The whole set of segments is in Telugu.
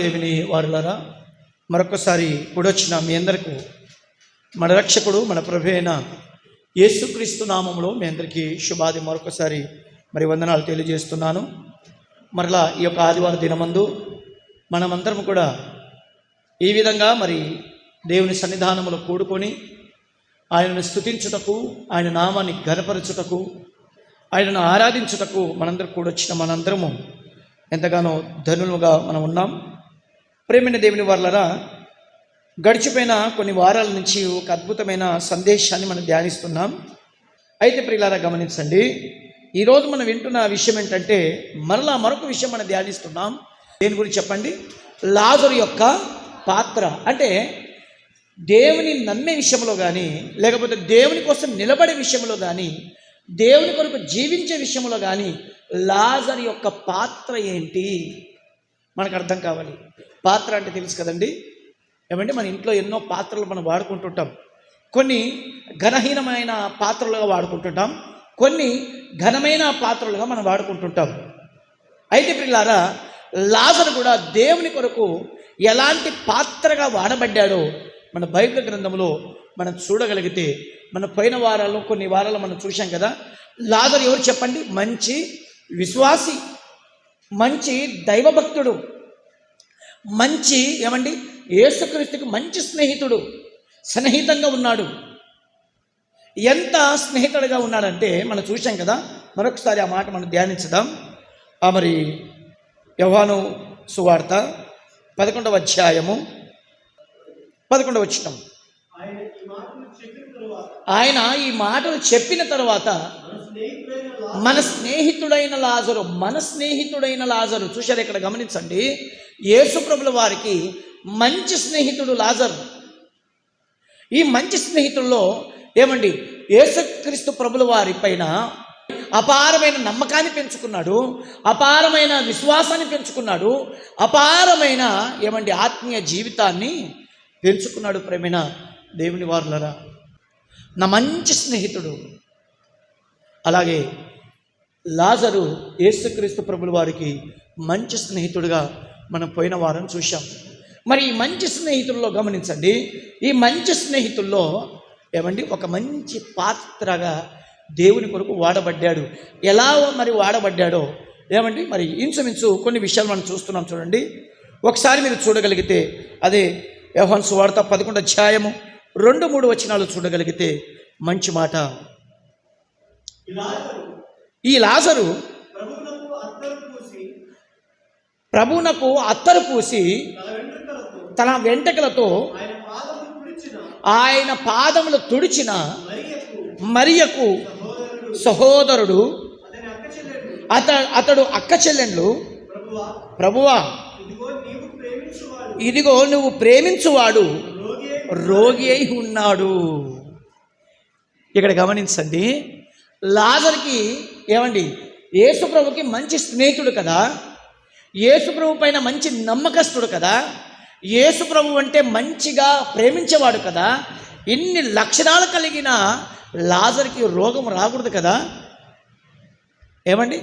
దేవుని వారులరా మరొకసారి కూడొచ్చిన మీ అందరికీ మన రక్షకుడు మన ప్రభు అయిన యేసుక్రీస్తు నామంలో మీ అందరికీ శుభాది. మరొకసారి మరి వందనాలు తెలియజేస్తున్నాను. మరలా ఈ యొక్క ఆదివారం దినమందు మనమందరం కూడా ఈ విధంగా మరి దేవుని సన్నిధానములో కూడుకొని ఆయనను స్తుతించుటకు ఆయన నామాన్ని ఘనపరచుటకు ఆయనను ఆరాధించుటకు మనందరం కూడొచ్చిన మనందరము ఎంతగానో ధనులుగా మనం ఉన్నాం. ప్రేమైన దేవుని వర్లరా గడిచిపోయిన కొన్ని వారాల నుంచి ఒక అద్భుతమైన సందేశాన్ని మనం ధ్యానిస్తున్నాం. అయితే ప్రియులారా గమనించండి. ఈరోజు మనం వింటున్న విషయం ఏంటంటే మరలా మరొక విషయం మనం ధ్యానిస్తున్నాం. దేని గురించి చెప్పండి? లాజరు యొక్క పాత్ర. అంటే దేవుని నమ్మే విషయంలో కానీ లేకపోతే దేవుని కోసం నిలబడే విషయంలో కానీ దేవుని కొరకు జీవించే విషయంలో కానీ లాజర్ యొక్క పాత్ర ఏంటి? మనకు అర్థం కావాలి. పాత్ర అంటే తెలుసు కదండి? ఏమంటే మన ఇంట్లో ఎన్నో పాత్రలు మనం వాడుకుంటుంటాం. కొన్ని ఘనహీనమైన పాత్రలుగా వాడుకుంటుంటాం. కొన్ని ఘనమైన పాత్రలుగా మనం వాడుకుంటుంటాం. అయితే పిల్లారా లాజరు కూడా దేవుని కొరకు ఎలాంటి పాత్రగా వాడబడ్డాడో మన బైబిల్ గ్రంథంలో మనం చూడగలిగితే మన పోయిన వారాల్లో కొన్ని వారాలు మనం చూసాం కదా. లాజర్ ఎవరు చెప్పండి? మంచి విశ్వాసి మంచి దైవభక్తుడు. మంచి ఏమండి? యేసుక్రీస్తుకి మంచి స్నేహితుడు. సన్నిహితంగా ఉన్నాడు. ఎంత స్నేహితుడిగా ఉన్నాడంటే మనం చూసాం కదా మరొకసారి ఆ మాట మనం ధ్యానించుదాం. ఆ మరి యవ్హాను సువార్త పదకొండవ అధ్యాయము పదకొండవ వచ్చినాం ఆయన ఈ మాటలు చెప్పిన తర్వాత మన స్నేహితుడైన లాజరు మన స్నేహితుడైన లాజరు చూశారు ఇక్కడ గమనించండి యేసుప్రభుల వారికి మంచి స్నేహితుడు లాజరు. ఈ మంచి స్నేహితుల్లో ఏమండి యేసుక్రీస్తు ప్రభుల వారి పైన అపారమైన నమ్మకాన్ని పెంచుకున్నాడు అపారమైన విశ్వాసాన్ని పెంచుకున్నాడు అపారమైన ఏమండి ఆత్మీయ జీవితాన్ని పెంచుకున్నాడు ప్రేమైన దేవుని వారులరా. నా మంచి స్నేహితుడు అలాగే లాజరు యేసుక్రీస్తు ప్రభుల వారికి మంచి స్నేహితుడిగా మనం పోయిన వారం చూశాం. మరి ఈ మంచి స్నేహితుల్లో గమనించండి. ఈ మంచి స్నేహితుల్లో ఏమండి? ఒక మంచి పాత్రగా దేవుని కొరకు వాడబడ్డాడు. ఎలా మరి వాడబడ్డాడో ఏమండి? మరి ఇంచుమించు కొన్ని విషయాలు మనం చూస్తున్నాం చూడండి. ఒకసారి మీరు చూడగలిగితే అదే వ్యవహాన్ వార్త పదకొండు అధ్యాయము రెండు మూడు వచనాలు చూడగలిగితే మంచి మాట ఈ లాజరు ప్రభునకు అత్తరు పూసి తన వెంట్రుకలతో ఆయన పాదములు తుడిచిన మరియకు సహోదరుడు. అత అతడు అక్క చెల్లెండ్లు ప్రభువా ఇదిగో నువ్వు ప్రేమించువాడు. రోగి అయి ఉన్నాడు. ఇక్కడ గమనించండి. లాజర్కి ఏమండి? యేసుప్రభుకి మంచి స్నేహితుడు కదా? యేసుప్రభు పైన మంచి నమ్మకస్తుడు కదా? యేసుప్రభు అంటే మంచిగా ప్రేమించేవాడు కదా? ఇన్ని లక్షణాలు కలిగిన లాజర్కి రోగం రాకూడదు కదా? ఏమండి?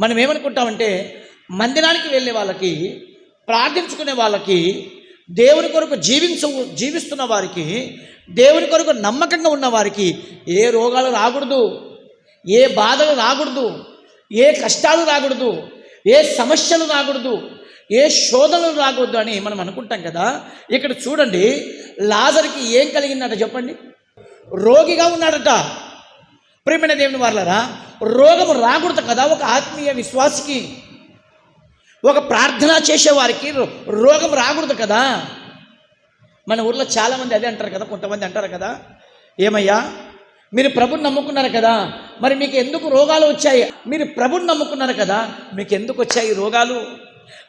మనం ఏమనుకుంటామంటే మందిరానికి వెళ్ళే వాళ్ళకి ప్రార్థించుకునే వాళ్ళకి దేవుని కొరకు జీవించు జీవిస్తున్న వారికి దేవుని కొరకు నమ్మకంగా ఉన్న వారికి ఏ రోగాలు రాకూడదు ఏ బాధలు రాకూడదు ఏ కష్టాలు రాకూడదు ఏ సమస్యలు రాకూడదు ఏ శోధనలు రాకూడదు అని మనం అనుకుంటాం కదా. ఇక్కడ చూడండి లాజర్కి ఏం కలిగిందట చెప్పండి. రోగిగా ఉన్నాడట. ప్రేమైన దేవుని వాళ్ళరా రోగము రాకూడదు కదా ఒక ఆత్మీయ విశ్వాసికి. ఒక ప్రార్థన చేసేవారికి రో- రోగం రాకూడదు కదా. మన ఊర్లో చాలామంది అదే అంటారు కదా కొంతమంది అంటారు కదా. ఏమయ్యా? మీరు ప్రభుని నమ్ముకున్నారు కదా. మరి మీకు ఎందుకు రోగాలు వచ్చాయి? మీరు ప్రభుని నమ్ముకున్నారు కదా. మీకు ఎందుకు వచ్చాయి రోగాలు?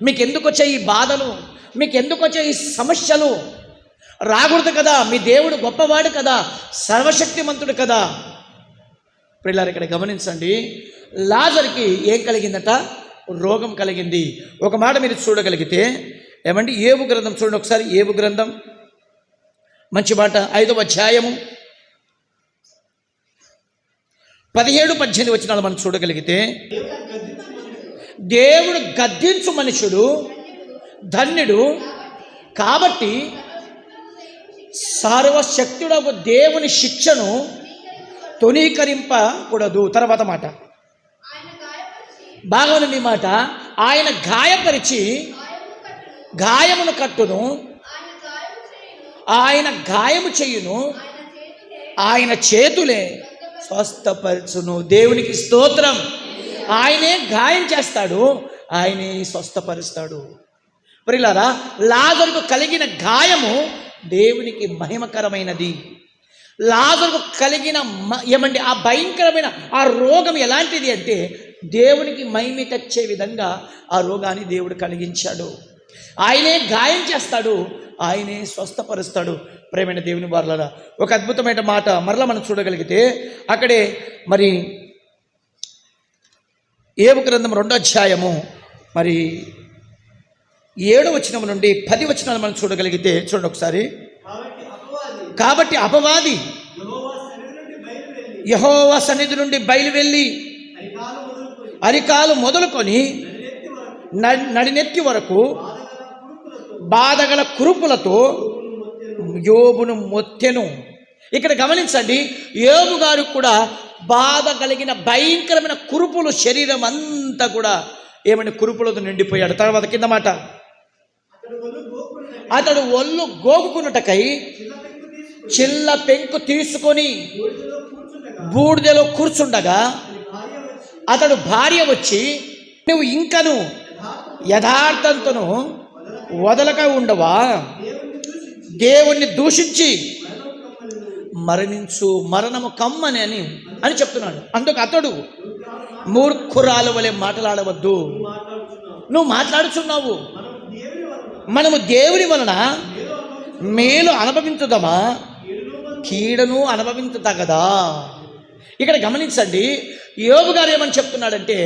మీకు ఎందుకు వచ్చాయి ఈ బాధలు? మీకు ఎందుకు వచ్చాయి ఈ సమస్యలు? రాకూడదు కదా. మీ దేవుడు గొప్పవాడు కదా. సర్వశక్తిమంతుడు కదా. పిల్లలు ఇక్కడ గమనించండి. లాజర్కి ఏం కలిగిందట? రోగం కలిగింది. ఒక మాట మీరు చూడగలిగితే ఏమండి? ఏబు గ్రంథం చూడండి ఒకసారి. ఏబు గ్రంథం. మంచి మాట. ఐదవ అధ్యాయము. పదిహేడు పద్దెనిమిది వచ్చినాలు మనం చూడగలిగితే దేవుడు గద్దించు మనుషుడు ధన్యుడు కాబట్టి సర్వశక్తుడకు దేవుని శిక్షను తొనీకరింపకూడదు తర్వాత మాట. బాగా మాట. ఆయన గాయపరిచి గాయమును కట్టును. ఆయన గాయము చేయును. ఆయన చేతులే స్వస్థపరచును. దేవునికి స్తోత్రం. ఆయనే గాయం చేస్తాడు. ఆయనే స్వస్థపరుస్తాడు. ప్రిలారా లాజరుకు కలిగిన గాయము దేవునికి మహిమకరమైనది. లాజరుకు కలిగిన మ- ఏమండి ఆ భయంకరమైన ఆ రోగం ఎలాంటిది అంటే దేవునికి మహిమి తెచ్చే విధంగా ఆ రోగాన్ని దేవుడు కలిగించాడు. ఆయనే గాయం చేస్తాడు. ఆయనే స్వస్థపరుస్తాడు. ప్రేమైన దేవుని వారలరా ఒక అద్భుతమైన మాట మరలా మనం చూడగలిగితే అక్కడే మరి ఏవు గ్రంథం రెండో అధ్యాయము మరి ఏడు వచనం నుండి పది వచనాలు మనం చూడగలిగితే చూడండి ఒకసారి. కాబట్టి అపవాది యహోవా సన్నిధి నుండి బయలువెళ్ళి అరికాలు మొదలుకొని న- నడినెత్తి వరకు బాధగల కురుపులతో యోబును మొత్తెను. ఇక్కడ గమనించండి యోబు గారు కూడా బాధ కలిగిన భయంకరమైన కురుపులు శరీరం అంతా కూడా ఏమైనా కురుపులతో నిండిపోయాడు. తర్వాత కింద మాట అతడు ఒళ్ళు గోగుకున్నటకై చిల్ల పెంకు తీసుకొని బూడిదలో కూర్చుండగా అతడు భార్య వచ్చి నువ్వు ఇంకను యథార్థంతను వదలక ఉండవా? దేవుణ్ణి దూషించి మరణించు మరణము కమ్మని అని అని చెప్తున్నాడు. అందుకు అతడు మూర్ఖురాలు వలె మాట్లాడవద్దు. నువ్వు మాట్లాడుచున్నావు. మనము దేవుని వలన మేలు అనుభవించుదామా? కీడను అనుభవించదగదా ఇక్కడ గమనించండి యోగు గారు ఏమని చెప్తున్నాడంటే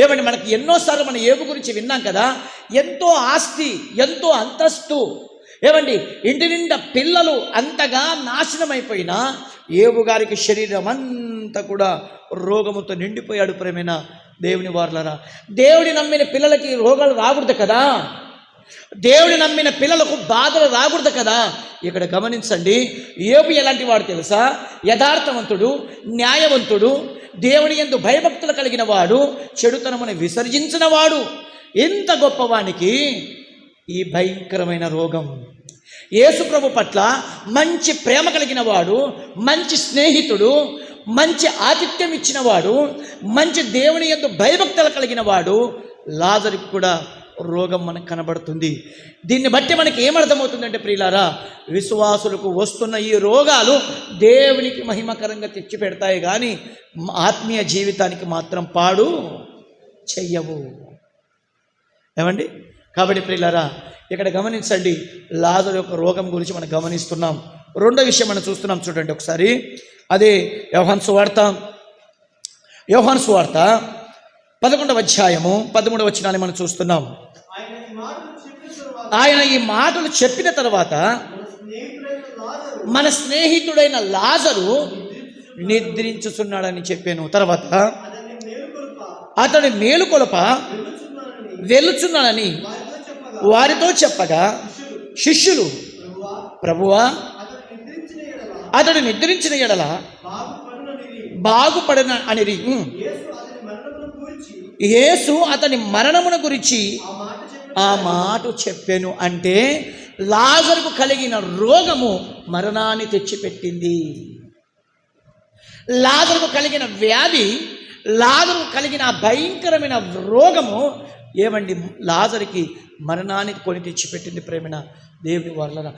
ఏమండి మనకి ఎన్నోసార్లు మన ఏబు గురించి విన్నాం కదా? ఎంతో ఆస్తి ఎంతో అంతస్తు. ఏమండి ఇంటి నిండా పిల్లలు అంతగా నాశనం అయిపోయినా ఏబు గారికి శరీరం అంతా కూడా రోగముతో నిండిపోయాడు ప్రేమైన దేవుని వార్లరా. దేవుని నమ్మిన పిల్లలకి రోగాలు రాకూడదు కదా? దేవుని నమ్మిన పిల్లలకు బాధలు రాకూడదు కదా? ఇక్కడ గమనించండి ఏబు ఎలాంటి వాడు తెలుసా? యథార్థవంతుడు న్యాయవంతుడు దేవుని ఎందు భయభక్తులు కలిగిన వాడు చెడుతనమును విసర్జించిన వాడు. ఎంత గొప్పవానికి ఈ భయంకరమైన రోగం. యేసుప్రభు పట్ల మంచి ప్రేమ కలిగిన వాడు మంచి స్నేహితుడు మంచి ఆతిథ్యం ఇచ్చిన వాడు మంచి దేవుని ఎందు భయభక్తులు కలిగిన వాడు లాజరికి కూడా రోగం మనకు కనబడుతుంది. దీన్ని బట్టి మనకి ఏమర్థమవుతుందంటే ప్రియులారా విశ్వాసులకు వస్తున్న ఈ రోగాలు దేవునికి మహిమకరంగా తెచ్చి పెడతాయి కానీ ఆత్మీయ జీవితానికి మాత్రం పాడు చెయ్యవు. ఏమండి? కాబట్టి ప్రియులారా ఇక్కడ గమనించండి లాజర్ యొక్క రోగం గురించి మనం గమనిస్తున్నాం. రెండో విషయం మనం చూస్తున్నాం చూడండి ఒకసారి. అదే యోహాన్ సువార్త. యోహాన్ సువార్త పదకొండవ అధ్యాయము పదమూడవ వచనాన్ని మనం చూస్తున్నాం. ఆయన ఈ మాటలు చెప్పిన తర్వాత మన స్నేహితుడైన లాజరు నిద్రించుచున్నాడని చెప్పాను. తర్వాత అతడి మేలుకొలప వెలుచున్నాడని వారితో చెప్పగా శిష్యులు ప్రభువా అతడు నిద్రించిన ఎడల బాగుపడిన అనేది యేసు అతని మరణమును గురించి ఆ మాట చెప్పాను అంటే లాజరుకు కలిగిన రోగము మరణాన్ని తెచ్చిపెట్టింది. లాజరుకు కలిగిన వ్యాధి లాజరుకు కలిగిన భయంకరమైన రోగము ఏమండి? లాజరికి మరణాన్ని కొని తెచ్చిపెట్టింది ప్రేమిన దేవుని వల్ల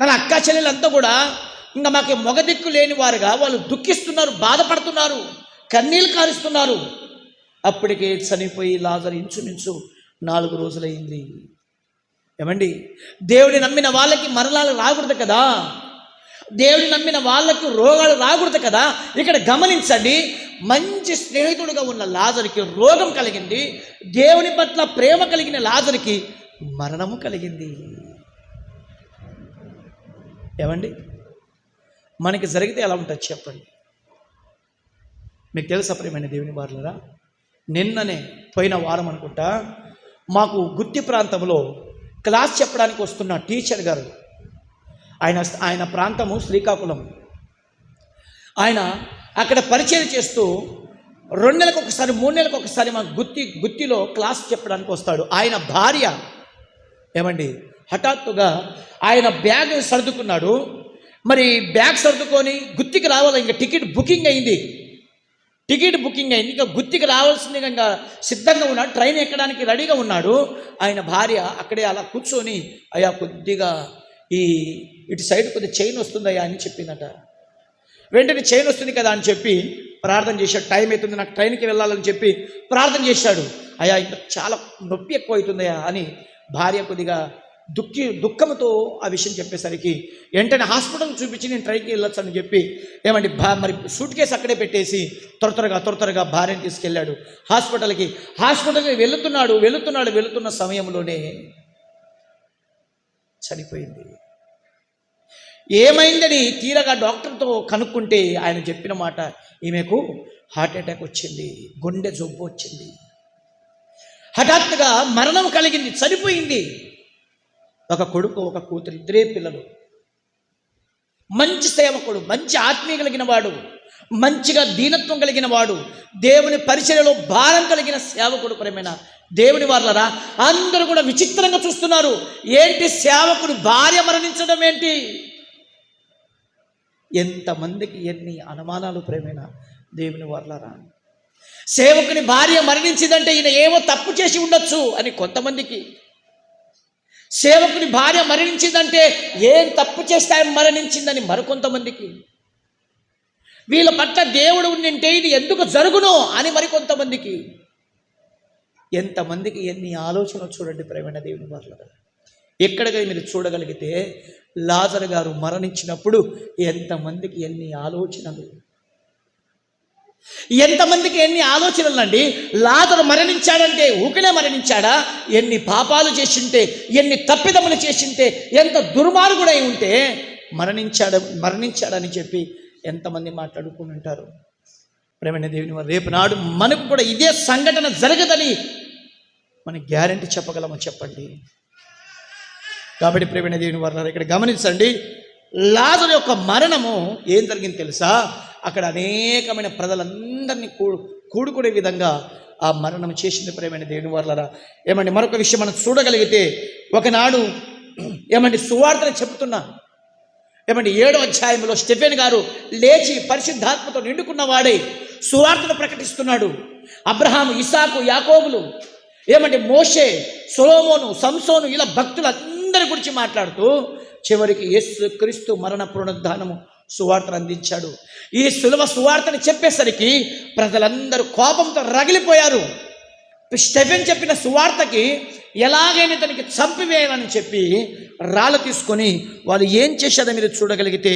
తన అక్క చెల్లెలంతా కూడా ఇంకా మాకు మొగ దిక్కు లేని వారుగా వాళ్ళు దుఃఖిస్తున్నారు బాధపడుతున్నారు కన్నీళ్ళు కారుస్తున్నారు. అప్పటికే చనిపోయి లాజర్ ఇంచుమించు నాలుగు రోజులైంది. ఏమండి? దేవుని నమ్మిన వాళ్ళకి మరణాలు రాకూడదు కదా? దేవుని నమ్మిన వాళ్ళకు రోగాలు రాకూడదు కదా? ఇక్కడ గమనించండి మంచి స్నేహితుడిగా ఉన్న లాజర్కి రోగం కలిగింది దేవుని పట్ల ప్రేమ కలిగిన లాజరికి మరణము కలిగింది. ఏమండి? మనకి జరిగితే ఎలా ఉంటుంది చెప్పండి? మీకు తెలుసా ప్రియమైన దేవుని వారులరా? నిన్ననే పోయిన వారం అనుకుంటా మాకు గుత్తి ప్రాంతంలో క్లాస్ చెప్పడానికి వస్తున్న టీచర్ గారు ఆయన ఆయన ప్రాంతము శ్రీకాకుళం. ఆయన అక్కడ పరిచయం చేస్తూ రెండు నెలలకు ఒకసారి మూడు నెలలకు ఒకసారి మా గుత్తి గుత్తిలో క్లాస్ చెప్పడానికి వస్తాడు. ఆయన భార్య ఏమండి హఠాత్తుగా ఆయన బ్యాగ్ సర్దుకున్నాడు. మరి బ్యాగ్ సర్దుకొని గుత్తికి రావాలి ఇంకా టికెట్ బుకింగ్ అయింది. టికెట్ బుకింగ్ అయింది. ఇంకా గుత్తికి రావాల్సింది ఇంకా సిద్ధంగా ఉన్నాడు. ట్రైన్ ఎక్కడానికి రెడీగా ఉన్నాడు. ఆయన భార్య అక్కడే అలా కూర్చొని అయ్యా కొద్దిగా ఈ ఇటు సైడ్ కొద్దిగా చైన్ వస్తుందయ్యా అని చెప్పిందట. వెంటనే చైన్ వస్తుంది కదా అని చెప్పి ప్రార్థన చేశాడు. టైం అవుతుంది నాకు ట్రైన్కి వెళ్ళాలని చెప్పి ప్రార్థన చేశాడు. అయ్యా ఇంకా చాలా నొప్పి ఎక్కువ అవుతుందయ్యా అని భార్య కొద్దిగా దుఃఖి దుఃఖంతో ఆ విషయం చెప్పేసరికి వెంటనే హాస్పిటల్ చూపించి నేను ట్రైన్కి వెళ్ళొచ్చు అని చెప్పి ఏమండి భా మరి సూట్ కేసు అక్కడే పెట్టేసి త్వర త్వరగా త్వర త్వరగా భార్యను తీసుకెళ్ళాడు. హాస్పిటల్కి హాస్పిటల్కి వెళుతున్నాడు వెళుతున్నాడు వెళుతున్న సమయంలోనే చనిపోయింది. ఏమైందని తీరగా డాక్టర్తో కనుక్కుంటే ఆయన చెప్పిన మాట ఈమెకు హార్ట్ అటాక్ వచ్చింది గుండె జబ్బు వచ్చింది. హఠాత్తుగా మరణం కలిగింది చనిపోయింది. ఒక కొడుకు ఒక కూతురు ఇద్దరే పిల్లలు. మంచి సేవకుడు మంచి ఆత్మీయ కలిగిన వాడు మంచిగా దీనత్వం కలిగిన వాడు దేవుని పరిచయలో భారం కలిగిన సేవకుడు ప్రేమైన దేవుని వాళ్ళరా అందరూ కూడా విచిత్రంగా చూస్తున్నారు. ఏంటి సేవకుడు భార్య మరణించడం ఏంటి? ఎంతమందికి ఎన్ని అనుమానాలు ప్రేమేణ దేవుని వర్లరా? సేవకుని భార్య మరణించిందంటే ఈయన ఏమో తప్పు చేసి ఉండొచ్చు అని కొంతమందికి సేవకుని భార్య మరణించిందంటే ఏం తప్పు చేస్తే ఆయన మరణించిందని మరికొంతమందికి. వీళ్ళ పట్ల దేవుడు ఉండింటే ఇది ఎందుకు జరుగును అని మరికొంతమందికి. ఎంతమందికి ఎన్ని ఆలోచనలు చూడండి ప్రేమైన దేవుని వర్లరా ఎక్కడికి మీరు చూడగలిగితే లాజర్ గారు మరణించినప్పుడు ఎంతమందికి ఎన్ని ఆలోచనలు ఎంతమందికి ఎన్ని ఆలోచనలు అండి మరణించాడంటే ఊకనే మరణించాడా? ఎన్ని పాపాలు చేసింటే ఎన్ని తప్పిదములు చేసింటే ఎంత దుర్మార్గుడై ఉంటే మరణించాడ మరణించాడని చెప్పి ఎంతమంది మాట్లాడుకుని ఉంటారు ప్రేమైన దేవుని వారు రేపు నాడు మనకు కూడా ఇదే సంఘటన జరగదని మన గ్యారంటీ చెప్పగలమో చెప్పండి? కాబట్టి ప్రేమైన దేవుని వారు ఇక్కడ గమనించండి లాజరు యొక్క మరణము ఏం జరిగింది తెలుసా? అక్కడ అనేకమైన ప్రజలందరినీ కూడు కూడుకునే విధంగా ఆ మరణం చేసింది. ప్రేమైన దేవుని వారులరా ఏమండి మరొక విషయం మనం చూడగలిగితే ఒకనాడు ఏమండి సువార్తలు చెప్తున్నా ఏమండి ఏడో అధ్యాయంలో స్టెఫెన్ గారు లేచి పరిశుద్ధాత్మతో నిండుకున్నవాడే సువార్తను ప్రకటిస్తున్నాడు. అబ్రహాము ఇసాకు యాకోబులు ఏమంటే మోషే సొలోమోను సంసోను ఇలా భక్తులందరి గురించి మాట్లాడుతూ చివరికి యేసు క్రీస్తు మరణ పునరుద్ధానము సువార్తను అందించాడు. ఈ సులభ సువార్తను చెప్పేసరికి ప్రజలందరూ కోపంతో రగిలిపోయారు. స్టెఫెన్ చెప్పిన సువార్తకి ఎలాగైనా తనకి చంపివేయాలని చెప్పి రాళ్ళు తీసుకొని వాళ్ళు ఏం చేశారో మీరు చూడగలిగితే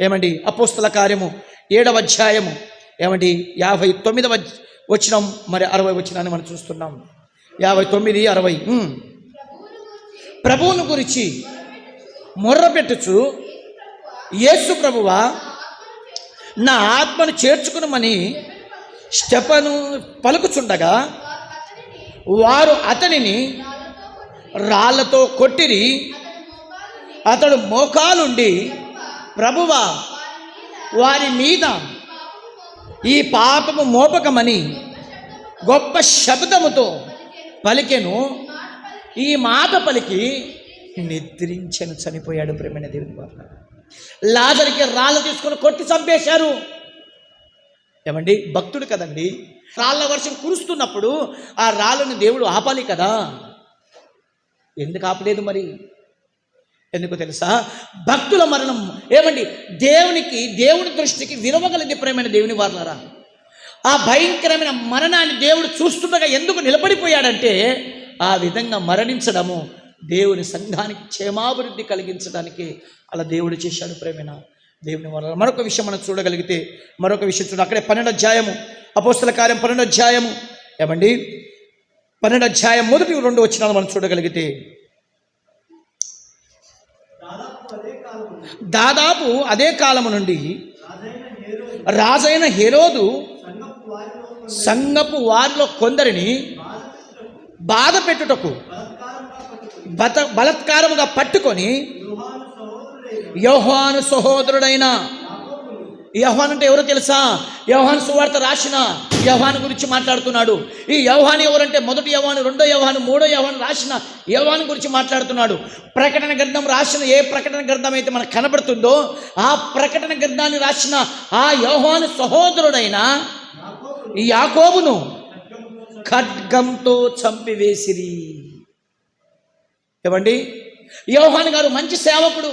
ఏమండి అపోస్తుల కార్యము ఏడవ అధ్యాయము ఏమండి యాభై తొమ్మిదవ వచ్చినాం మరి అరవై వచ్చినాన్ని మనం చూస్తున్నాం. యాభై తొమ్మిది అరవై ప్రభువును గురించి మొర్రపెట్టుచు యేసు ప్రభువా నా ఆత్మను చేర్చుకునమని స్టెపను పలుకుచుండగా వారు అతనిని రాళ్ళతో కొట్టిరి అతడు మోకాలుండి ప్రభువా వారి మీద ఈ పాపము మోపకమని గొప్ప శబ్దముతో పలికెను. ఈ మాట పలికి నిద్రించను చనిపోయాడు ప్రేమైన దేవుని వారు లాజరికి రాళ్ళు తీసుకొని కొట్టి చంపేశారు. ఏమండి? భక్తుడు కదండి. రాళ్ళ వర్షం కురుస్తున్నప్పుడు ఆ రాళ్ళని దేవుడు ఆపాలి కదా. ఎందుకు ఆపలేదు మరి? ఎందుకు తెలుసా? భక్తుల మరణం. ఏమండి? దేవునికి దేవుని దృష్టికి విలువగలది ప్రేమైన దేవుని వారులరా. ఆ భయంకరమైన మరణాన్ని దేవుడు చూస్తుండగా ఎందుకు నిలబడిపోయాడంటే ఆ విధంగా మరణించడము. దేవుని సంఘానికి క్షేమాభివృద్ధి కలిగించడానికి అలా దేవుడు చేశాడు ప్రేమేణ దేవుని వల్ల. మరొక విషయం మనం చూడగలిగితే మరొక విషయం చూడ అక్కడే పన్నెండు అధ్యాయము అపోస్తల కార్యం పన్నెండు అధ్యాయము. ఏమండి? పన్నెండు అధ్యాయం మొదటి రెండు వచ్చినాలు మనం చూడగలిగితే దాదాపు అదే కాలము నుండి రాజైన హెరోదు సంగపు వారిలో కొందరిని బాధ పెట్టుటకు బత బలత్కారముగా పట్టుకొని యోహాను సహోదరుడైన యోహాన్ అంటే ఎవరో తెలుసా? యోహాన్ సువార్త రాసిన యోహాను గురించి మాట్లాడుతున్నాడు. ఈ యోహాన్ ఎవరంటే మొదటి యోహాను రెండో యోహాను మూడో యోహాను రాసిన యోహాను గురించి మాట్లాడుతున్నాడు. ప్రకటన గ్రంథం రాసిన ఏ ప్రకటన గ్రంథం అయితే మనకు కనబడుతుందో ఆ ప్రకటన గ్రంథాన్ని రాసిన ఆ యోహాను సహోదరుడైన ఈ యాకోబును ఖడ్గంతో చంపివేసిరి. ఏమండి యోహాన్ గారు మంచి సేవకుడు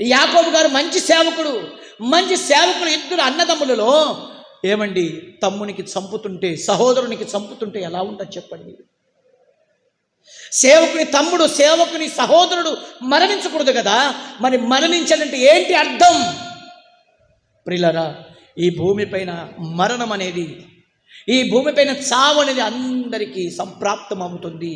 యాకోబు గారు మంచి సేవకుడు మంచి సేవకుడు ఇద్దరు అన్నదమ్ములలో ఏమండి? తమ్మునికి చంపుతుంటే సహోదరునికి చంపుతుంటే ఎలా ఉంటుంది చెప్పండి? సేవకుని తమ్ముడు సేవకుని సహోదరుడు మరణించకూడదు కదా? మరి మరణించాలంటే ఏంటి అర్థం? ప్రిలరా ఈ భూమిపైన మరణం అనేది ఈ భూమిపైన చావు అనేది అందరికీ సంప్రాప్తం అవుతుంది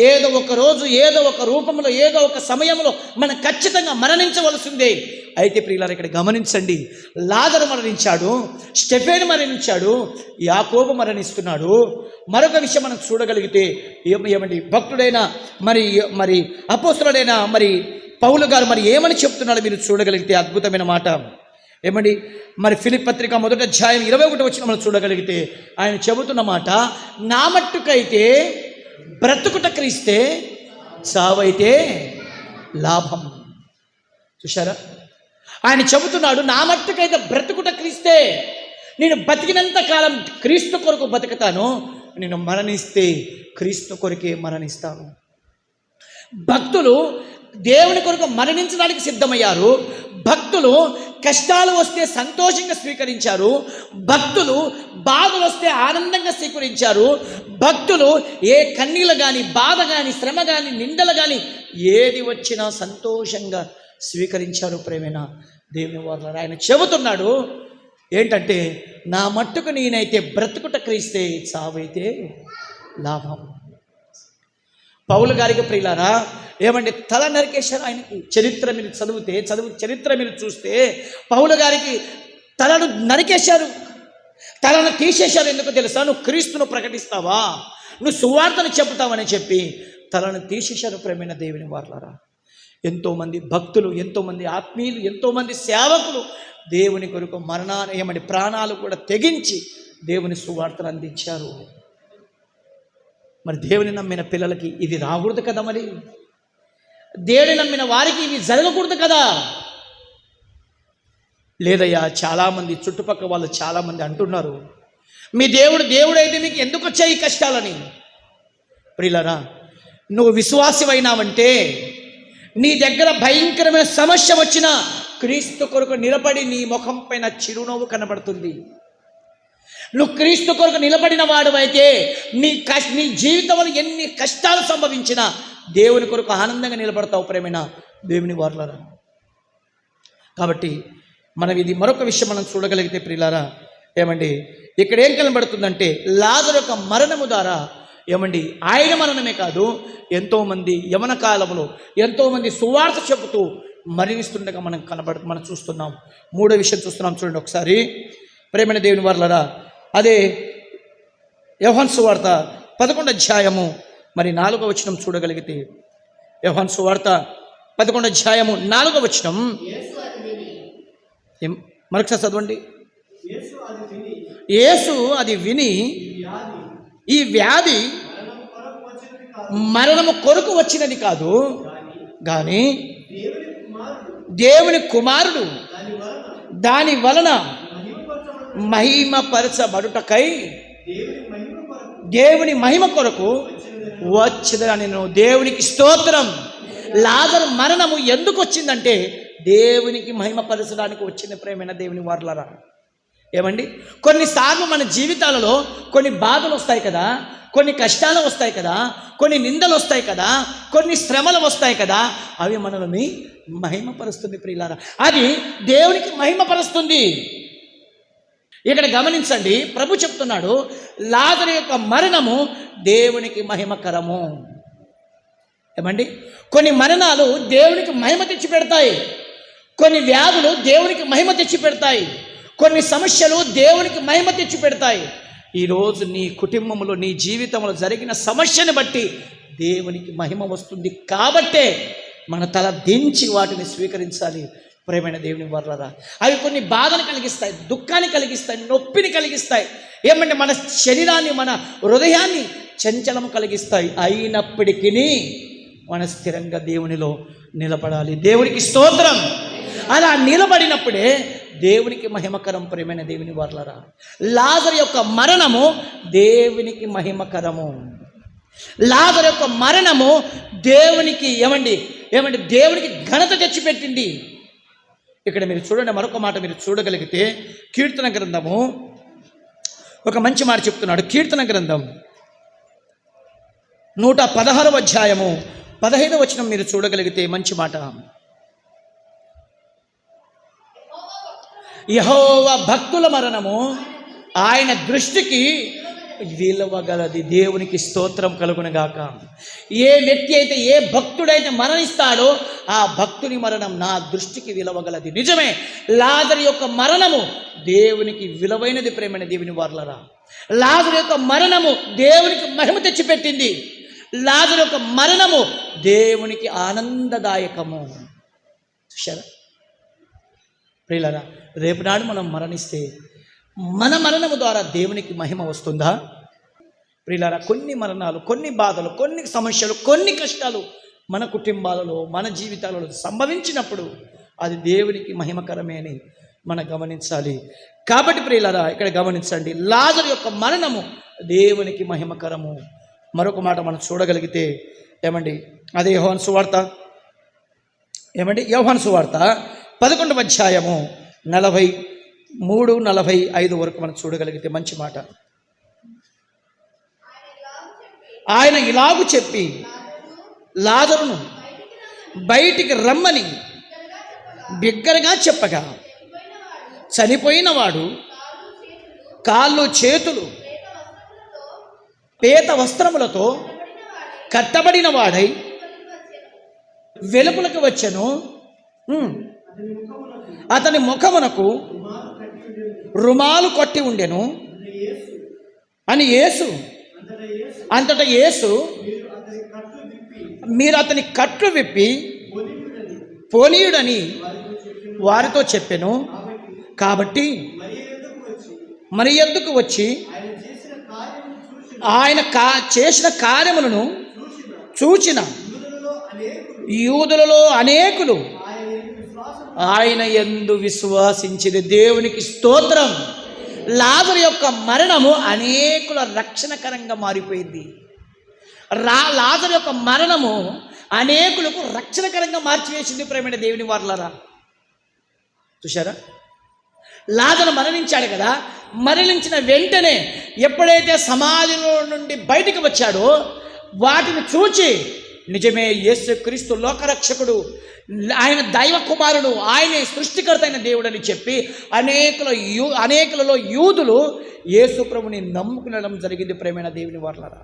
ఏదో ఒక రోజు ఏదో ఒక రూపంలో ఏదో ఒక సమయంలో మనం ఖచ్చితంగా మరణించవలసిందే. అయితే ప్రియులారు ఇక్కడ గమనించండి. లాదరు మరణించాడు స్టెఫెన్ మరణించాడు యాకోబు మరణిస్తున్నాడు. మరొక విషయం మనం చూడగలిగితే ఏమండి భక్తుడైన మరి మరి అపోస్తుడైన మరి పౌలు గారు మరి ఏమని చెప్తున్నాడో మీరు చూడగలిగితే అద్భుతమైన మాట. ఏమండి? మరి ఫిలిప్ పత్రిక మొదటి అధ్యాయం ఇరవై ఒకటి వచ్చిన మనం చూడగలిగితే ఆయన చెబుతున్న మాట నా మట్టుకైతే బ్రతుకుట క్రీస్తే సావైతే లాభం. చూశారా? ఆయన చెబుతున్నాడు నా మట్టుకైతే బ్రతుకుట క్రీస్తే నేను బతికినంత కాలం క్రీస్తు కొరకు బతుకుతాను నేను మరణిస్తే క్రీస్తు కొరకే మరణిస్తాను. భక్తులు దేవుని కొరకు మరణించడానికి సిద్ధమయ్యారు. భక్తులు కష్టాలు వస్తే సంతోషంగా స్వీకరించారు. భక్తులు బాధలు వస్తే ఆనందంగా స్వీకరించారు. భక్తులు ఏ కన్నీళ్ళు కానీ బాధ కానీ శ్రమ కానీ నిందలు కానీ ఏది వచ్చినా సంతోషంగా స్వీకరించారు ప్రేమేణ దేవుని వారు ఆయన చెబుతున్నాడు. ఏంటంటే నా మట్టుకు నేనైతే బ్రతుకుట క్రీస్తే చావైతే లాభం. పౌలు గారికి ప్రియులారా ఏమంటే తల నరికేశారు ఆయనకి చరిత్ర మీరు చదివితే చదువు చరిత్ర మీరు చూస్తే పౌలు గారికి తలను నరికేశారు. తలను తీసేశారు ఎందుకు తెలుసా? నువ్వు క్రీస్తును ప్రకటిస్తావా? నువ్వు సువార్తను చెబుతావని చెప్పి తలను తీసేశారు ప్రేమైన దేవుని వార్లారా. ఎంతోమంది భక్తులు ఎంతోమంది ఆత్మీయులు ఎంతోమంది సేవకులు దేవుని కొరకు మరణాలు ఏమని ప్రాణాలు కూడా తెగించి దేవుని సువార్తను అందించారు. మరి దేవుని నమ్మిన పిల్లలకి ఇది రాకూడదు కదా మరి? దేవుని నమ్మిన వారికి ఇవి జరగకూడదు కదా? లేదయ్యా చాలామంది చుట్టుపక్కల వాళ్ళు చాలామంది అంటున్నారు మీ దేవుడు దేవుడైతే మీకు ఎందుకు వచ్చాయి కష్టాలని? ప్రియులరా నువ్వు విశ్వాసమైనావంటే నీ దగ్గర భయంకరమైన సమస్య వచ్చినా క్రీస్తు కొరకు నిలబడి నీ ముఖం పైన చిరునవ్వు కనబడుతుంది. నువ్వు క్రీస్తు కొరకు నిలబడిన వాడువైతే నీ కష్ నీ జీవితంలో ఎన్ని కష్టాలు సంభవించినా దేవుని కొరకు ఆనందంగా నిలబడతావు ప్రేమైన? దేవుని వారులారా. కాబట్టి మనం ఇది మరొక విషయం మనం చూడగలిగితే ప్రియులారా ఏమండి ఇక్కడ ఏం కనబడుతుందంటే లాజరు యొక్క మరణము ద్వారా ఏమండి ఆయన మరణమే కాదు ఎంతోమంది యవన కాలంలో ఎంతోమంది సువార్త చెబుతూ మరణిస్తుండగా మనం కనబడ మనం చూస్తున్నాం. మూడో విషయం చూస్తున్నాం చూడండి ఒకసారి. ప్రేమైన దేవుని వర్లరా అదే యోహాన్ వార్త పదకొండు అధ్యాయము మరి నాలుగో వచనం చూడగలిగితే యోహాన్ వార్త పదకొండు అధ్యాయము నాలుగో వచనం. మరొకసారి చదవండి. యేసు అది విని ఈ వ్యాధి మరణము కొరకు వచ్చినది కాదు కానీ దేవుని కుమారుడు దాని వలన మహిమపరచబడుటకై దేవుని మహిమ కొరకు. వచ్చిందని నేను దేవునికి స్తోత్రం. లాజరు మరణము ఎందుకు వచ్చిందంటే దేవునికి మహిమపరచడానికి వచ్చిన ప్రేమైన దేవుని వార్లరా. ఏమండి? కొన్నిసార్లు మన జీవితాలలో కొన్ని బాధలు వస్తాయి కదా కొన్ని కష్టాలు వస్తాయి కదా కొన్ని నిందలు వస్తాయి కదా కొన్ని శ్రమలు వస్తాయి కదా అవి మనల్ని మహిమపరుస్తుంది ప్రియులారా. అది దేవునికి మహిమపరుస్తుంది. ఇక్కడ గమనించండి. ప్రభు చెప్తున్నాడు లాజరు యొక్క మరణము దేవునికి మహిమకరము. ఏమండి? కొన్ని మరణాలు దేవునికి మహిమ తెచ్చి పెడతాయి కొన్ని వ్యాధులు దేవునికి మహిమ తెచ్చి పెడతాయి కొన్ని సమస్యలు దేవునికి మహిమ తెచ్చి పెడతాయి ఈరోజు నీ కుటుంబంలో నీ జీవితంలో జరిగిన సమస్యను బట్టి దేవునికి మహిమ వస్తుంది కాబట్టే మన తల దించి వాటిని స్వీకరించాలి. ప్రేమైన దేవుని వర్లరా. అవి కొన్ని బాధను కలిగిస్తాయి దుఃఖాన్ని కలిగిస్తాయి నొప్పిని కలిగిస్తాయి. ఏమంటే మన శరీరాన్ని మన హృదయాన్ని చంచలం కలిగిస్తాయి. అయినప్పటికీ మన స్థిరంగా దేవునిలో నిలబడాలి. దేవునికి స్తోత్రం. అలా నిలబడినప్పుడే దేవునికి మహిమకరం ప్రేమైన దేవుని వర్లరా. లాజర్ యొక్క మరణము దేవునికి మహిమకరము. లాజర్ యొక్క మరణము దేవునికి ఏమండి? ఏమండి దేవునికి ఘనత తెచ్చిపెట్టింది. ఇక్కడ మీరు చూడండి మరొక మాట మీరు చూడగలిగితే కీర్తన గ్రంథము ఒక మంచి మాట చెప్తున్నాడు. కీర్తన గ్రంథం నూట పదహారవ అధ్యాయము. పదహైదవ వచనం మీరు చూడగలిగితే మంచి మాట. యహోవ భక్తుల మరణము ఆయన దృష్టికి విలువగలది దేవునికి స్తోత్రం కలుగునగాక. ఏ వ్యక్తి అయితే ఏ భక్తుడైతే మరణిస్తాడో ఆ భక్తుని మరణం నా దృష్టికి విలువగలది. నిజమే లాదరి యొక్క మరణము దేవునికి విలువైనది ప్రేమైన దేవుని వార్లరా. లాదరి యొక్క మరణము దేవునికి మహిమ తెచ్చిపెట్టింది. లాదరి యొక్క మరణము దేవునికి ఆనందదాయకము. చూశారా? ప్రియులరా రేపు నాడు మనం మరణిస్తే మన మరణము ద్వారా దేవునికి మహిమ వస్తుందా? ప్రియులరా కొన్ని మరణాలు కొన్ని బాధలు కొన్ని సమస్యలు కొన్ని కష్టాలు మన కుటుంబాలలో మన జీవితాలలో సంభవించినప్పుడు అది దేవునికి మహిమకరమే అని మనం గమనించాలి. కాబట్టి ప్రియులరా ఇక్కడ గమనించండి. లాజర్ యొక్క మరణము దేవునికి మహిమకరము. మరొక మాట మనం చూడగలిగితే ఏమండి? అదే యోహాను సువార్త. ఏమండి? యోహాను సువార్త పదకొండవ అధ్యాయము నలభై మూడు నలభై ఐదు వరకు మనం చూడగలిగితే మంచి మాట. ఆయన ఇలాగు చెప్పి లాజరును బయటికి రమ్మని బిగ్గరగా చెప్పగా చనిపోయినవాడు కాళ్ళు చేతులు పేత వస్త్రములతో కట్టబడిన వాడై వెలుపులకు వచ్చెను. అతని ముఖమునకు రుమాలు కొట్టి ఉండెను. అని యేసు. అంతటా యేసు మీరు అతని కట్లు విప్పి పోనీయుడని వారితో చెప్పాను. కాబట్టి మరి ఎందుకు వచ్చి? ఆయన కా చేసిన కార్యములను చూచిన. యూదులలో అనేకులు. ఆయన ఎందు విశ్వాసించింది దేవునికి స్తోత్రం. లాజరు యొక్క మరణము అనేకుల రక్షణకరంగా మారిపోయింది. రా లాజరు యొక్క మరణము అనేకులకు రక్షణకరంగా మార్చివేసింది ప్రేమైన దేవుని వార్లరా. చూశారా? లాజరు మరణించాడు కదా. మరణించిన వెంటనే ఎప్పుడైతే సమాధిలో నుండి బయటికి వచ్చాడో వాటిని చూచి నిజమే యేసు క్రీస్తు లోకరక్షకుడు. ఆయన దైవ కుమారుడు ఆయనే సృష్టికర్త అయిన దేవుడని చెప్పి అనేకుల యూ అనేకులలో యూదులు యేసు ప్రభుని నమ్ముకునడం జరిగింది ప్రేమైన దేవుని వర్లరా.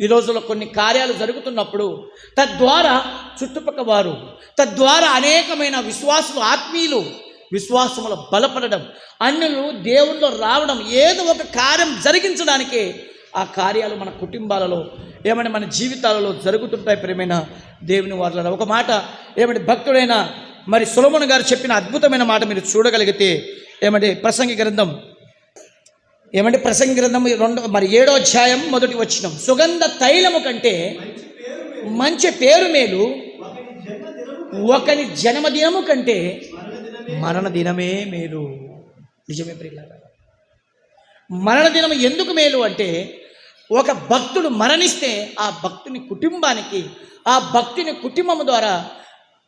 ఈ రోజుల్లో కొన్ని కార్యాలు జరుగుతున్నప్పుడు తద్వారా చుట్టుపక్క వారు తద్వారా అనేకమైన విశ్వాసులు ఆత్మీయులు విశ్వాసములు బలపడడం అన్యులు దేవుళ్ళు రావడం ఏదో ఒక కార్యం జరిగించడానికి ఆ కార్యాలు మన కుటుంబాలలో ఏమంటే మన జీవితాలలో జరుగుతుంటాయి ప్రేమైన దేవుని వారిలో ఒక మాట ఏమంటే భక్తుడైన మరి సులభన్ గారు చెప్పిన అద్భుతమైన మాట మీరు చూడగలిగితే ఏమంటే ప్రసంగి గ్రంథం ఏమంటే ప్రసంగి గ్రంథం రెండో మరి ఏడో అధ్యాయం మొదటి వచ్చిన సుగంధ తైలము కంటే మంచి పేరు మేలు ఒకని జన్మదినము కంటే మరణ దినమే మేలు. నిజమే ప్రియులారా. మరణ దినం ఎందుకు మేలు అంటే ఒక భక్తుడు మరణిస్తే ఆ భక్తుని కుటుంబానికి ఆ భక్తుని కుటుంబం ద్వారా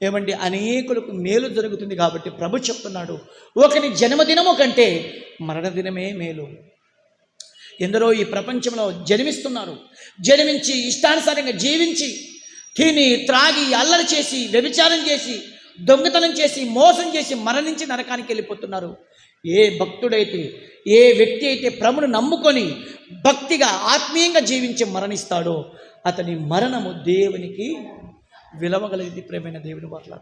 ఏమండి అనేకులకు మేలు జరుగుతుంది కాబట్టి ప్రభు చెప్తున్నాడు. ఒకని జన్మదినము కంటే మరణదినమే మేలు. ఎందరో ఈ ప్రపంచంలో జన్మిస్తున్నారు. జన్మించి ఇష్టానుసారంగా జీవించి తిని త్రాగి అల్లరి చేసి వ్యభిచారం చేసి దొంగతనం చేసి మోసం చేసి మరణించి నరకానికి వెళ్ళిపోతున్నారు. ఏ భక్తుడైతే ఏ వ్యక్తి అయితే ప్రభును నమ్ముకొని భక్తిగా ఆత్మీయంగా జీవించి మరణిస్తాడో అతని మరణము దేవునికి విలవగలిగింది. ప్రేమైన దేవుని పట్ల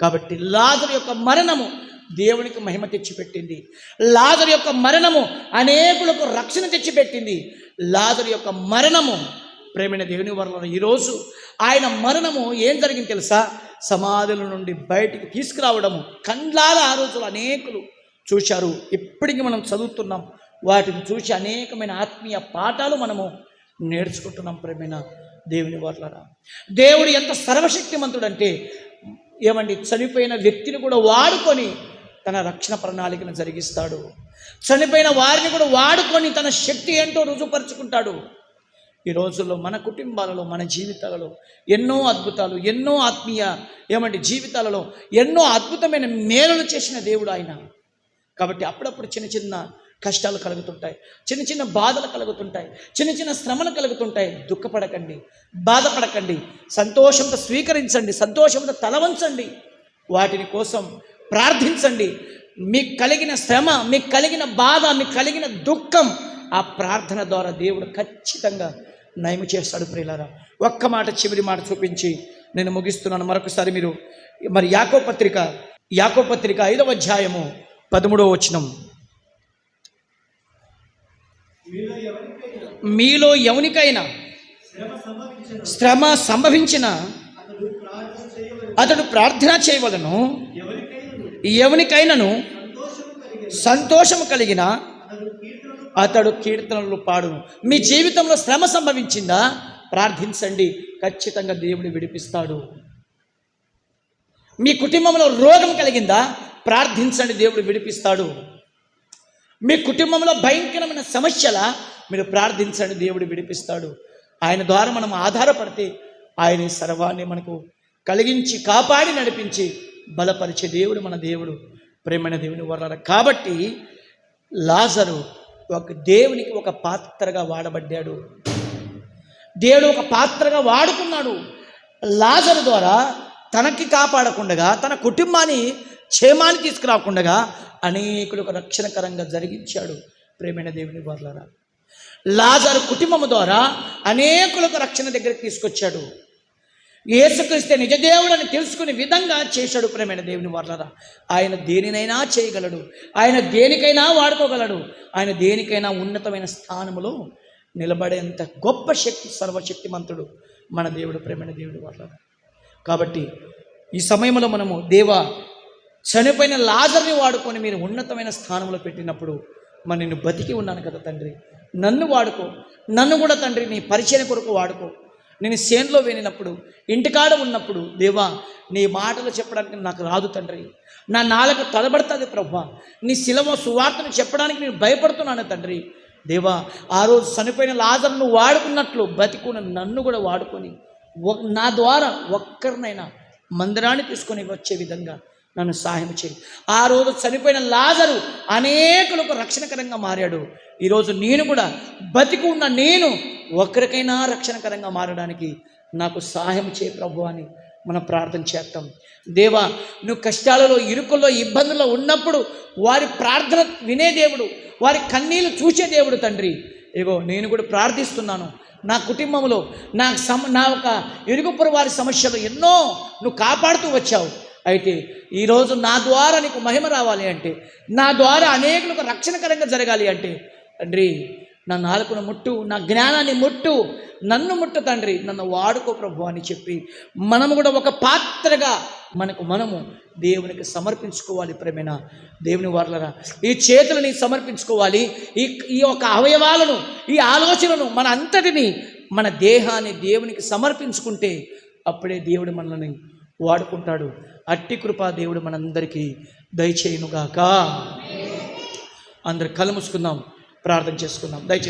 కాబట్టి లాజరు యొక్క మరణము దేవునికి మహిమ తెచ్చిపెట్టింది. లాజరు యొక్క మరణము అనేకులకు రక్షణ తెచ్చిపెట్టింది. లాజరు యొక్క మరణము ప్రేమైన దేవుని వల్ల ఈరోజు ఆయన మరణము ఏం జరిగింది తెలుసా? సమాధుల నుండి బయటికి తీసుకురావడము. కండ్లాల ఆ రోజులు అనేకులు చూశారు. ఇప్పటికీ మనం చదువుతున్నాం. వాటిని చూసి అనేకమైన ఆత్మీయ పాఠాలు మనము నేర్చుకుంటున్నాం ప్రేమైన దేవుని వాట్లరా దేవుడు ఎంత సర్వశక్తిమంతుడంటే ఏమండి చనిపోయిన వ్యక్తిని కూడా వాడుకొని తన రక్షణ ప్రణాళికను జరిగిస్తాడు. చనిపోయిన వారిని కూడా వాడుకొని తన శక్తి ఏంటో రుజుపరుచుకుంటాడు ఈ రోజుల్లో మన కుటుంబాలలో మన జీవితాలలో ఎన్నో అద్భుతాలు ఎన్నో ఆత్మీయ ఏమంటే జీవితాలలో ఎన్నో అద్భుతమైన మేలులు చేసిన దేవుడు ఆయన. కాబట్టి అప్పుడప్పుడు చిన్న చిన్న కష్టాలు కలుగుతుంటాయి. చిన్న చిన్న బాధలు కలుగుతుంటాయి. చిన్న చిన్న శ్రమలు కలుగుతుంటాయి. దుఃఖపడకండి బాధపడకండి సంతోషంతో స్వీకరించండి సంతోషంతో తలవంచండి వాటిని కోసం ప్రార్థించండి. మీకు కలిగిన శ్రమ మీకు కలిగిన బాధ మీకు కలిగిన దుఃఖం ఆ ప్రార్థన ద్వారా దేవుడు ఖచ్చితంగా నయము చేస్తాడు ప్రియులారా. ఒక్క మాట చివరి మాట చూపించి నేను ముగిస్తున్నాను. మరొకసారి మీరు మరి యాకో పత్రిక యాకో పత్రిక ఐదవ అధ్యాయము పదమూడవ వచనం. మీలో ఎవనికైనా శ్రమ సంభవించిన అతడు ప్రార్థన చేయవలను. ఎవనికైనాను సంతోషము కలిగిన అతడు కీర్తనలు పాడును. మీ జీవితంలో శ్రమ సంభవించిందా? ప్రార్థించండి. ఖచ్చితంగా దేవుడు విడిపిస్తాడు. మీ కుటుంబంలో రోగం కలిగిందా? ప్రార్థించండి దేవుడు విడిపిస్తాడు. మీ కుటుంబంలో భయంకరమైన సమస్యల మీరు ప్రార్థించండి దేవుడు విడిపిస్తాడు. ఆయన ద్వారా మనం ఆధారపడితే ఆయన సర్వాన్ని మనకు కలిగించి కాపాడి నడిపించి బలపరిచే దేవుడు మన దేవుడు ప్రేమైన దేవుని వరాల కాబట్టి లాజరు ఒక దేవునికి ఒక పాత్రగా వాడబడ్డాడు. దేవుడు ఒక పాత్రగా వాడుకున్నాడు. లాజరు ద్వారా తనకి కాపాడకుండగా తన కుటుంబాన్ని క్షేమాన్ని తీసుకురాకుండగా అనేకులకు రక్షణకరంగా జరిగించాడు. ప్రేమైన దేవుని వర్లరా లాజరు కుటుంబం ద్వారా అనేకులకు రక్షణ దగ్గరికి తీసుకొచ్చాడు. ఏసుక్రీస్తే నిజదేవుడు అని తెలుసుకునే విధంగా చేశాడు ప్రేమైన దేవుని వర్లరా. ఆయన దేనినైనా చేయగలడు ఆయన దేనికైనా వాడుకోగలడు ఆయన దేనికైనా ఉన్నతమైన స్థానములో నిలబడేంత గొప్ప శక్తి సర్వశక్తిమంతుడు మన దేవుడు ప్రేమైన దేవుడు వర్లరా. కాబట్టి ఈ సమయంలో మనము దేవా చనిపోయిన లాజర్ని వాడుకొని మీరు ఉన్నతమైన స్థానంలో పెట్టినప్పుడు మరి నేను బతికి ఉన్నాను కదా తండ్రి. నన్ను వాడుకో. నన్ను కూడా తండ్రి నీ పరిచయం కొరకు వాడుకో. నేను సేన్లో వెళ్ళినప్పుడు ఇంటికాడ ఉన్నప్పుడు దేవా నీ మాటలు చెప్పడానికి నాకు రాదు తండ్రి. నా నాలకు తలబడుతుంది ప్రభా. నీ శిలవ సువార్తను చెప్పడానికి నేను భయపడుతున్నాను తండ్రి. దేవా ఆ రోజు చనిపోయిన లాజర్ను వాడుకున్నట్లు బతికున్న నన్ను కూడా వాడుకొని నా ద్వారా ఒక్కరినైనా మందిరాన్ని తీసుకొని వచ్చే విధంగా నన్ను సహాయం చేయి. ఆ రోజు చనిపోయిన లాజరు అనేకులకు రక్షణకరంగా మారాడు. ఈరోజు నేను కూడా బతికి ఉన్న నేను ఒకరికైనా రక్షణకరంగా మారడానికి నాకు సహాయం చేయి ప్రభు అని మనం ప్రార్థన చేస్తాం. దేవా నువ్వు కష్టాలలో ఇరుకుల్లో ఇబ్బందుల్లో ఉన్నప్పుడు వారి ప్రార్థన వినే దేవుడు వారి కన్నీళ్ళు చూసే దేవుడు తండ్రి. ఇగో నేను కూడా ప్రార్థిస్తున్నాను. నా కుటుంబంలో నా సమ నా ఒక ఇరుగుపురు వారి సమస్యలు ఎన్నో నువ్వు కాపాడుతూ వచ్చావు. అయితే ఈరోజు నా ద్వారా నీకు మహిమ రావాలి అంటే నా ద్వారా అనేకులకు రక్షణకరంగా జరగాలి అంటే తండ్రి నా నాలుకను ముట్టు నా జ్ఞానాన్ని ముట్టు నన్ను ముట్టు తండ్రి నన్ను వాడుకో ప్రభు అని చెప్పి మనము కూడా ఒక పాత్రగా మనకు మనము దేవునికి సమర్పించుకోవాలి ప్రేమైన? దేవుని వార్లరా ఈ చేతులని సమర్పించుకోవాలి. ఈ ఈ యొక్క అవయవాలను ఈ ఆలోచనను మన అంతటిని మన దేహాన్ని దేవునికి సమర్పించుకుంటే అప్పుడే దేవుడు మనల్ని వాడుకుంటాడు. అట్టి కృపా దేవుడు మనందరికీ దయచేయునుగాక. అందరు కలుముసుకుందాం ప్రార్థన చేసుకుందాం. దయచేసి